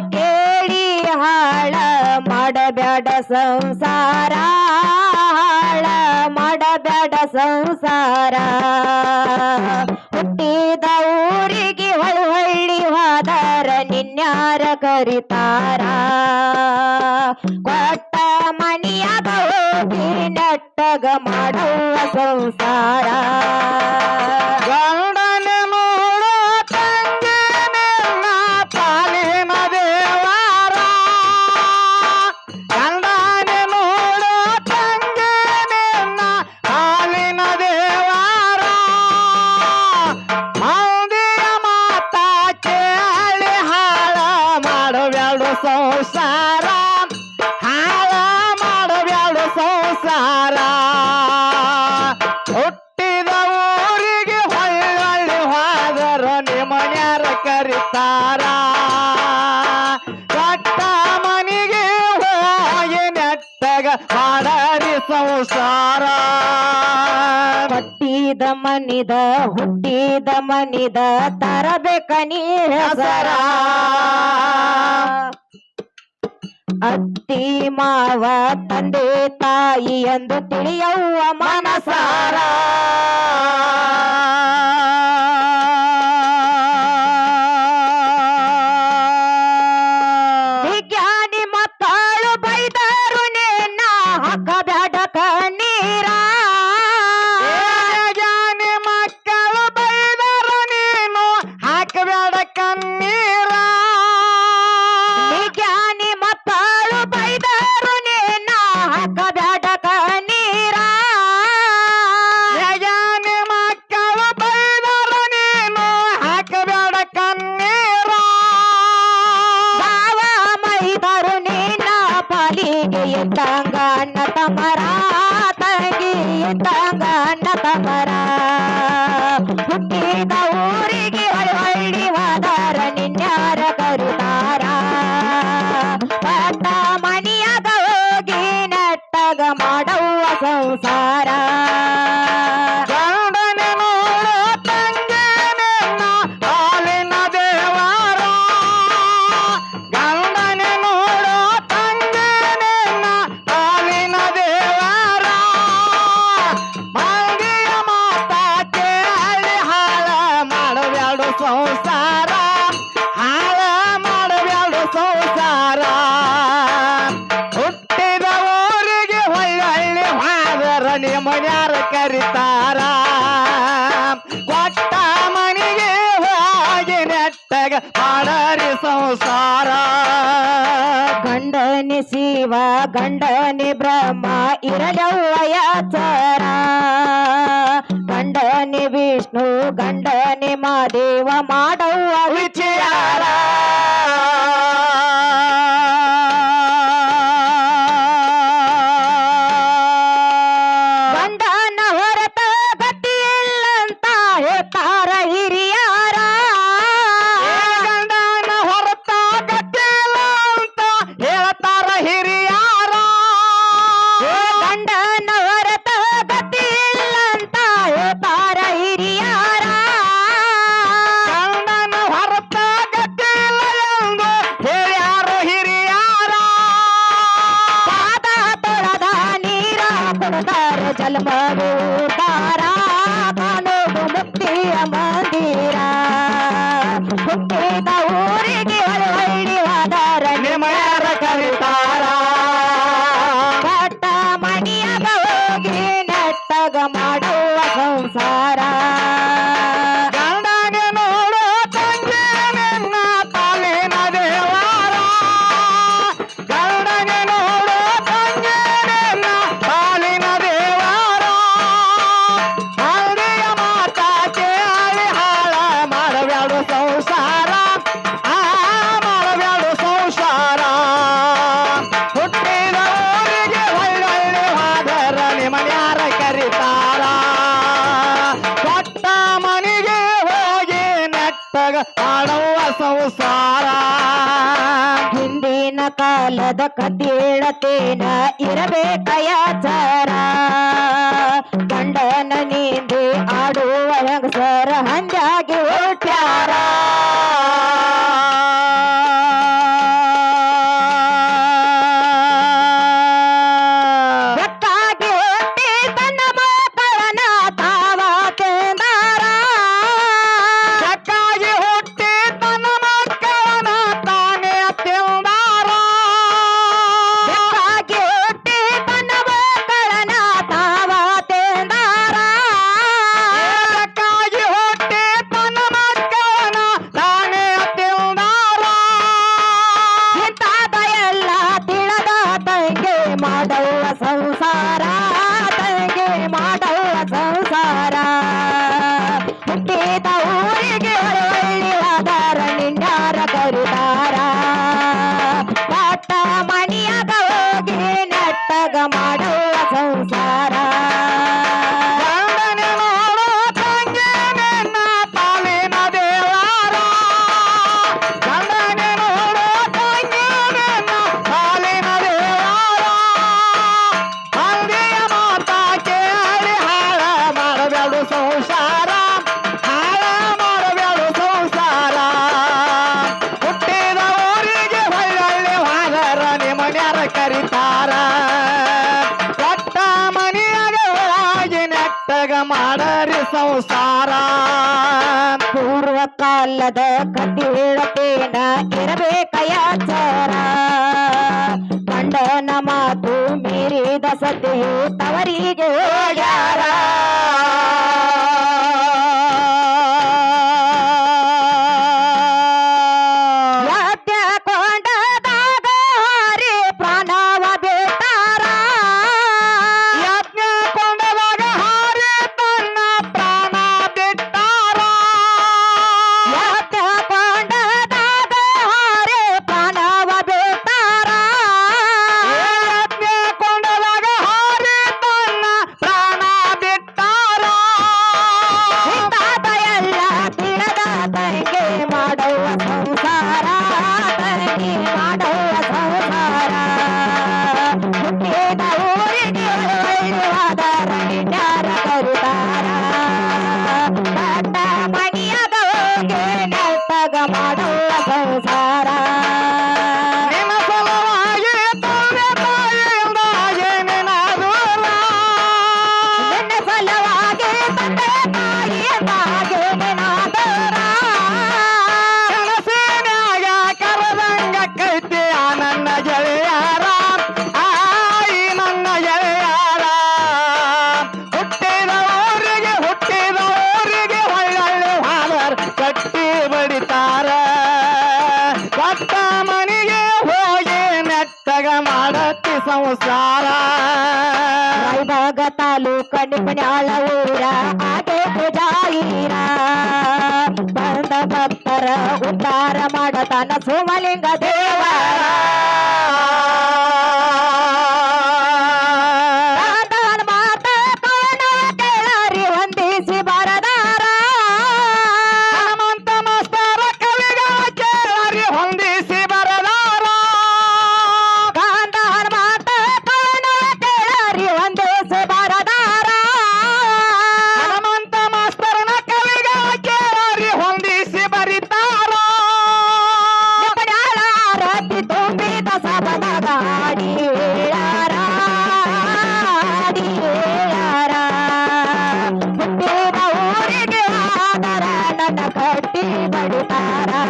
ಕೇಳಿ ಹಾಳ ಮಾಡಬೇಡ ಸಂಸಾರ, ಹಾಳ ಮಾಡಬೇಡ ಸಂಸಾರ. ಹುಟ್ಟಿದ ಊರಿಗೆ ಹೊಳ್ಳಿ ಹೋದರ ನಿನ್ಯಾರ ಕರಿತಾರ. ಕೊಟ್ಟ ಮನೆಯ ಬಹು ನಟ್ಟಗ ಮಾಡುವ ಸಂಸಾರ. ಮಾಡರಿ ಸಂಸಾರ. ಹುಟ್ಟಿದ ಮನಿದ ಹುಟ್ಟಿದ ಮನಿದ, ತರಬೇಕ ನೀ ಹೆಸರ ಅತ್ತಿ ಮಾವ, ತಂದೆ ತಾಯಿ ಎಂದು ತಿಳಿಯವ್ವ ಮನಸಾರ. ಹುಟ್ಟಿದ ಊರಿಗೆ ಹೊಳ್ಳಿ ಹೋದಾರ ನಿನ್ಯಾರ ಬರುತ್ತಾರ ಪಟ್ಟ ಮನಿಯಾಗ ಹೋಗಿ ನೆಟ್ಟಗ ಮಾಡವ್ವ ಸಂಸಾರ. ಸಂಸಾರ. ಹುಟ್ಟಿದ ಊರಿಗೆ ಹೊಳ್ಳಿ ಹಾದರ ಮನ್ಯಾರ ಕರಿತಾರ. ಕೊಟ್ಟ ಮನಿಗೆ ಹೋಗಿ ನೆಟ್ಟಗ ಮಾಡರಿ ಸಂಸಾರ. ಗಂಡನಿ ಶಿವ, ಗಂಡನಿ ಬ್ರಹ್ಮ ಇರಲವ್ವ ಯಾಚರ. ಗಂಡನಿ ವಿಷ್ಣು, ಗಂಡನಿ ಮಾದೇವ ಮಾಡವ್ವ ನೆಟ್ಟಗ ಮಾಡುವ ಸಂಸಾರ. ಮಾಡುವ ಸಂಸಾರ. ಹಿಂದಿನ ಕಾಲದ ಕಥೇಳತೇನ ಇರಬೇಕಯಾಚಾರ ಗಂಡನ ನೀಂದಿ ಆಡುವ ಹೆಂಗಸರ ಹಂಜಾಗಿ ಅಲ್ಲದ ಕಟ್ಟಿ ಹೇಳತೇನ ಕಯಾ ಯಾಚಾರ ಗಂಡನ ಮಾತು ಮೀರಿದ ಸತಿಯು ತವರಿಗೆ ಹೋಗ್ಯಾರ. ಸಂಸಾರ ಭಾಗತಾಲು ಕಣಿಪಣ್ಯಾಳ ಊರ ಹಾಗೆ ಪೂಜಾಯಿರ ಬಂದ ಭಕ್ತರ ಉದ್ಧಾರ ಮಾಡತಾನ ಸೋಮಲಿಂಗ नखटी बड़ी तारा